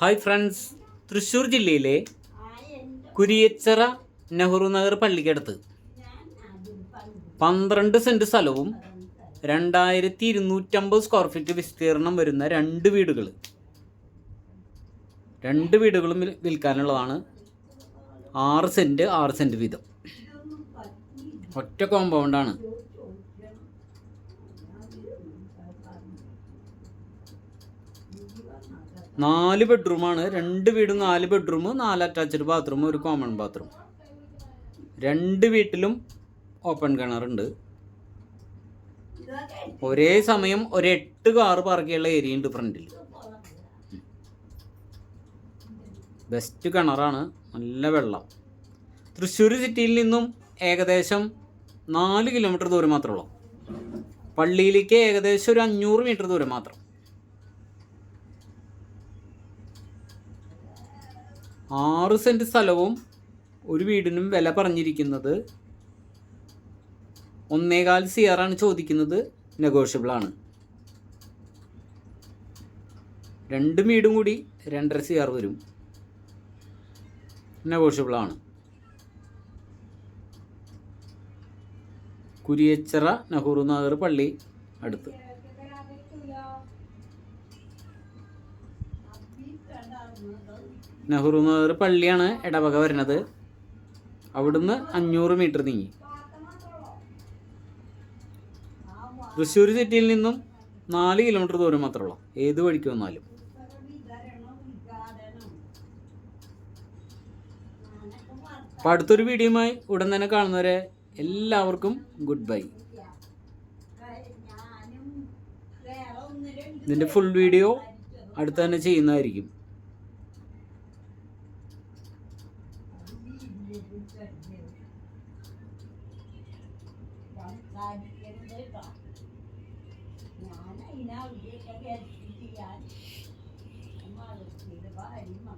Hi friends. Thrissur ജില്ലയിലെ കുരിയച്ചറ നെഹ്റു നഗർ പള്ളിക്കടുത്ത് പന്ത്രണ്ട് saint സ്ഥലവും രണ്ടായിരത്തി ഇരുന്നൂറ്റമ്പത് സ്ക്വയർ ഫീറ്റ് വിസ്തീർണം വരുന്ന രണ്ട് വീടുകൾ. രണ്ട് വീടുകളും വിൽ- വിൽക്കാനുള്ളതാണ് ആറ് സെന്റ് ആറ് സെന്റ് വീതം. ഒറ്റ കോമ്പൗണ്ടാണ് നാല് ബെഡ്റൂമാണ്. രണ്ട് വീടും നാല് ബെഡ്റൂം നാല് അറ്റാച്ച്ഡ് ബാത്റൂം ഒരു കോമൺ ബാത്റൂം. രണ്ട് വീട്ടിലും ഓപ്പൺ കിണറുണ്ട് ഒരേ സമയം ഒരു എട്ട് കാറ് പാർക്ക് ചെയ്യാനുള്ള ഏരിയ ഉണ്ട് ഫ്രണ്ടിൽ ബെസ്റ്റ് കിണറാണ് നല്ല വെള്ളം. തൃശ്ശൂർ സിറ്റിയിൽ നിന്നും ഏകദേശം നാല് കിലോമീറ്റർ ദൂരം മാത്രമേ ഉള്ളൂ. പള്ളിയിലേക്ക് ഏകദേശം ഒരു അഞ്ഞൂറ് മീറ്റർ ദൂരം മാത്രം. ആറ് സെന്റ് സ്ഥലവും ഒരു വീടിനും വില പറഞ്ഞിരിക്കുന്നത് ഒന്നേകാൽ സി ആണ് ചോദിക്കുന്നത് നെഗോഷ്യബിൾ ആണ്. രണ്ട് വീടും കൂടി രണ്ടര സി ആർ വരും. നെഗോഷ്യബിൾ ആണ്. കുരിയച്ചിറ നെഹ്റു നഗർ പള്ളി അടുത്ത്. നെഹ്റു നഗർ പള്ളിയാണ് ഇടവക വരുന്നത്. അവിടുന്ന് അഞ്ഞൂറ് മീറ്റർ നീങ്ങി. തൃശ്ശൂർ സിറ്റിയിൽ നിന്നും നാല് കിലോമീറ്റർ ദൂരം മാത്രമേ ഉള്ളൂ. ഏത് വഴിക്ക് വന്നാലും. അപ്പോൾ അടുത്തൊരു വീഡിയോയുമായി ഉടൻ തന്നെ കാണുന്നവരെ എല്ലാവർക്കും ഗുഡ് ബൈ ഇതിന്റെ ഫുൾ വീഡിയോ അടുത്ത് തന്നെ ചെയ്യുന്നതായിരിക്കും. 咱们来给你们指导。伢那现在天天出去玩，他妈的，现在搞点什么？